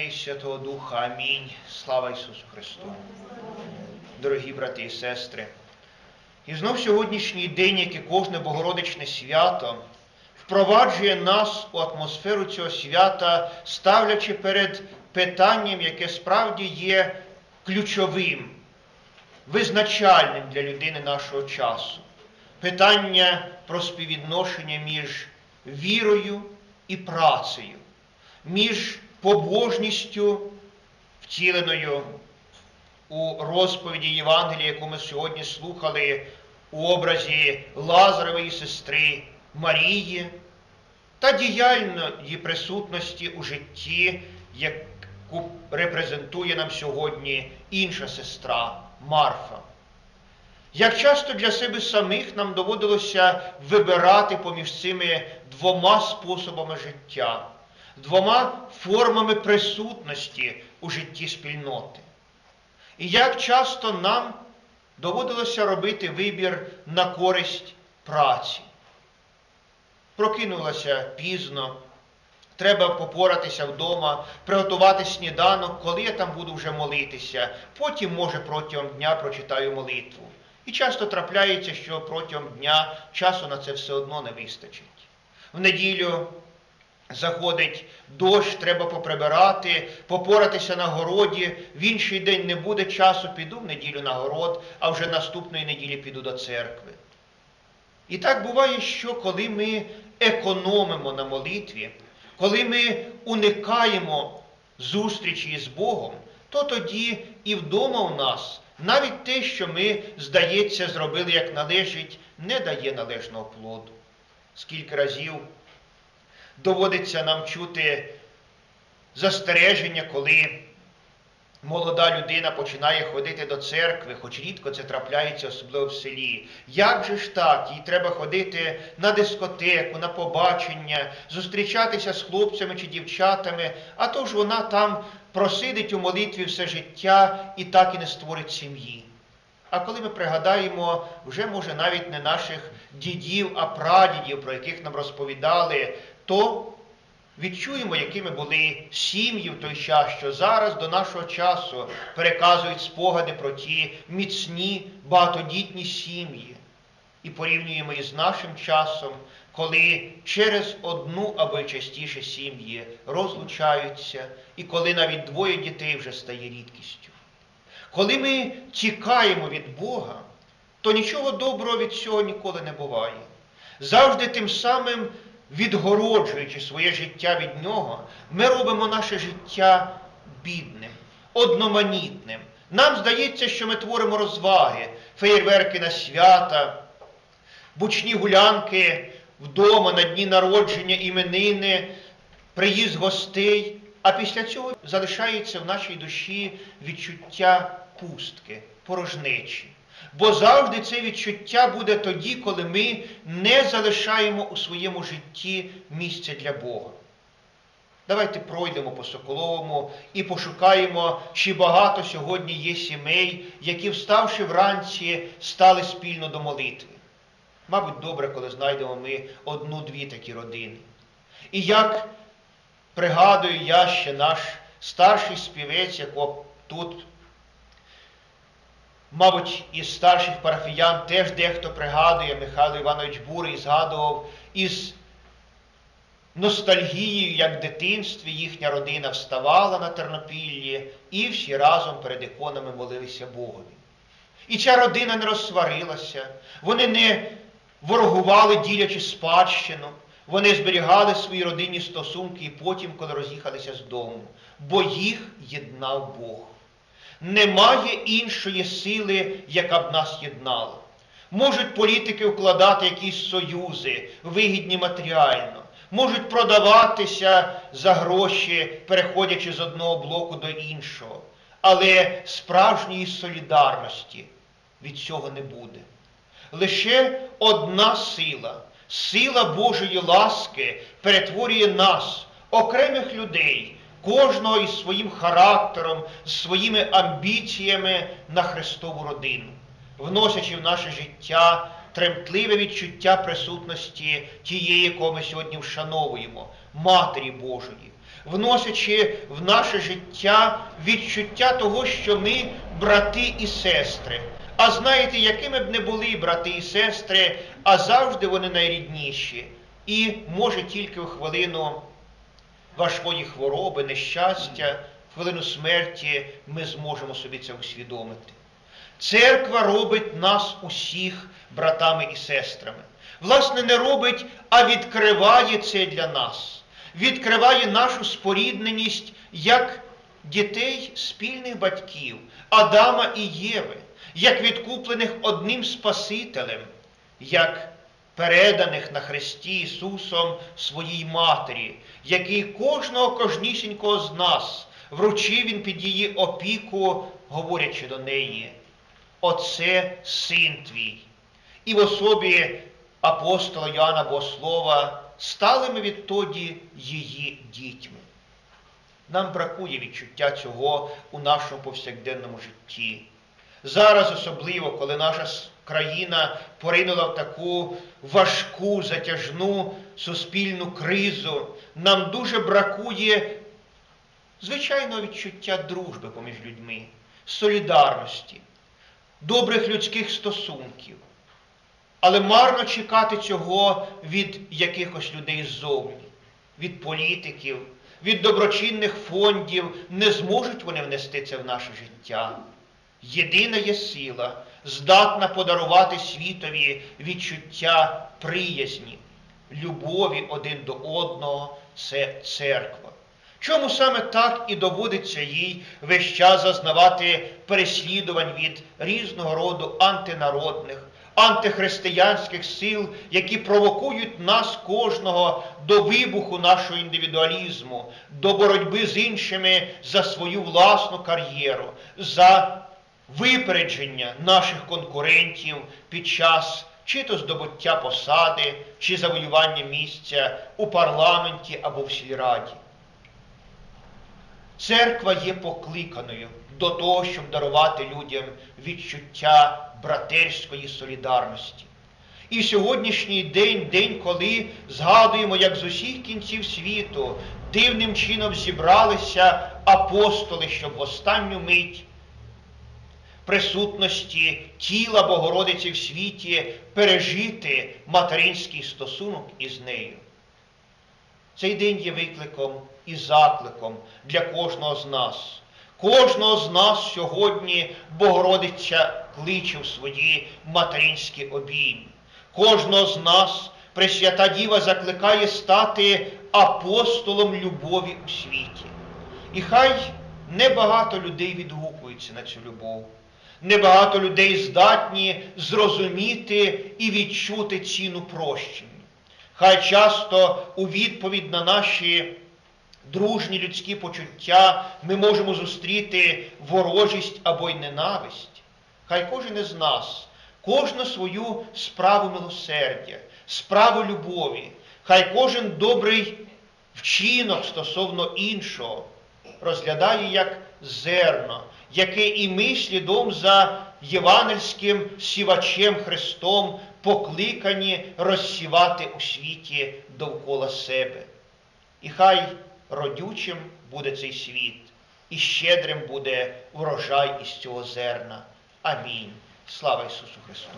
І Святого Духа. Амінь. Слава Ісусу Христу. Дорогі брати і сестри. І знов сьогоднішній день, як і кожне Богородичне свято, впроваджує нас у атмосферу цього свята, ставлячи перед питанням, яке справді є ключовим, визначальним для людини нашого часу. Питання про співвідношення між вірою і працею, між побожністю, втіленою у розповіді Євангелія, яку ми сьогодні слухали у образі Лазарової сестри Марії, та діяльної присутності у житті, яку репрезентує нам сьогодні інша сестра Марфа. Як часто для себе самих нам доводилося вибирати поміж цими двома способами життя, двома формами присутності у житті спільноти. І як часто нам доводилося робити вибір на користь праці. Прокинулася пізно, треба попоратися вдома, приготувати сніданок, коли я там буду вже молитися, потім, може, протягом дня прочитаю молитву. І часто трапляється, що протягом дня часу на це все одно не вистачить. В неділю заходить дощ, треба поприбирати, попоратися на городі. В інший день не буде часу, піду в неділю на город, а вже наступної неділі піду до церкви. І так буває, що коли ми економимо на молитві, коли ми уникаємо зустрічі з Богом, то тоді і вдома у нас навіть те, що ми, здається, зробили як належить, не дає належного плоду. Скільки разів доводиться нам чути застереження, коли молода людина починає ходити до церкви, хоч рідко це трапляється, особливо в селі. Як же ж так? Їй треба ходити на дискотеку, на побачення, зустрічатися з хлопцями чи дівчатами, а то ж вона там просидить у молитві все життя і так і не створить сім'ї. А коли ми пригадаємо, вже, може, навіть не наших дідів, а прадідів, про яких нам розповідали, то відчуємо, якими були сім'ї в той час, що зараз до нашого часу переказують спогади про ті міцні багатодітні сім'ї. І порівнюємо із нашим часом, коли через одну або частіше сім'ї розлучаються, і коли навіть двоє дітей вже стає рідкістю. Коли ми тікаємо від Бога, то нічого доброго від цього ніколи не буває. Завжди тим самим, відгороджуючи своє життя від Нього, ми робимо наше життя бідним, одноманітним. Нам здається, що ми творимо розваги, феєрверки на свята, бучні гулянки вдома на дні народження іменини, приїзд гостей. А після цього залишається в нашій душі відчуття пустки, порожнечі. Бо завжди це відчуття буде тоді, коли ми не залишаємо у своєму житті місця для Бога. Давайте пройдемо по Соколовому і пошукаємо, чи багато сьогодні є сімей, які, вставши вранці, стали спільно до молитви. Мабуть, добре, коли знайдемо ми одну-дві такі родини. І як пригадую я ще наш старший співець, якого тут, мабуть, із старших парафіян теж дехто пригадує, Михайло Іванович Бурий згадував із ностальгією, як в дитинстві їхня родина вставала на Тернопіллі і всі разом перед іконами молилися Богові. І ця родина не розсварилася, вони не ворогували, ділячи спадщину. Вони зберігали свої родинні стосунки і потім, коли роз'їхалися з дому, бо їх єднав Бог. Немає іншої сили, яка б нас єднала. Можуть політики укладати якісь союзи, вигідні матеріально, можуть продаватися за гроші, переходячи з одного блоку до іншого. Але справжньої солідарності від цього не буде. Лише одна сила сила Божої ласки перетворює нас, окремих людей, кожного із своїм характером, своїми амбіціями на Христову родину, вносячи в наше життя тремтливе відчуття присутності тієї, кого ми сьогодні вшановуємо, Матері Божої, вносячи в наше життя відчуття того, що ми брати і сестри. А знаєте, якими б не були брати і сестри, а завжди вони найрідніші. І може тільки в хвилину важкої хвороби, нещастя, хвилину смерті ми зможемо собі це усвідомити. Церква робить нас усіх братами і сестрами. Власне, не робить, а відкриває це для нас, відкриває нашу спорідненість як дітей спільних батьків Адама і Єви, як відкуплених одним Спасителем, як переданих на Христі Ісусом своїй Матері, який кожного кожнісінького з нас вручив Він під її опіку, говорячи до неї. Оце син твій. І в особі апостола Яна Богослова стали ми відтоді її дітьми. Нам бракує відчуття цього у нашому повсякденному житті. Зараз, особливо, коли наша країна поринула в таку важку, затяжну суспільну кризу, нам дуже бракує звичайного відчуття дружби поміж людьми, солідарності добрих людських стосунків. Але марно чекати цього від якихось людей ззовні, від політиків, від доброчинних фондів. Не зможуть вони внести це в наше життя. Єдина є сила, здатна подарувати світові відчуття приязні, любові один до одного це церква. Чому саме так і доводиться їй весь час зазнавати переслідувань від різного роду антинародних, антихристиянських сил, які провокують нас кожного до вибуху нашого індивідуалізму, до боротьби з іншими за свою власну кар'єру, за випередження наших конкурентів під час чи то здобуття посади, чи завоювання місця у парламенті або в сільраді. Церква є покликаною до того, щоб дарувати людям відчуття братерської солідарності. І сьогоднішній день, день, коли згадуємо, як з усіх кінців світу дивним чином зібралися апостоли, щоб в останню мить присутності тіла Богородиці в світі пережити материнський стосунок із нею. Цей день є викликом і закликом для кожного з нас. Кожного з нас сьогодні Богородиця кличе в свої материнські обійми. Кожного з нас Пресвята Діва закликає стати апостолом любові у світі. І хай небагато людей відгукуються на цю любов. Небагато людей здатні зрозуміти і відчути ціну прощення. Хай часто у відповідь на наші дружні людські почуття ми можемо зустріти ворожість або й ненависть. Хай кожен із нас, кожну свою справу милосердя, справу любові, хай кожен добрий вчинок стосовно іншого розглядає як зерно, яке і ми слідом за євангельським сівачем Христом покликані розсівати у світі довкола себе. І хай родючим буде цей світ, і щедрим буде врожай із цього зерна. Амінь. Слава Ісусу Христу!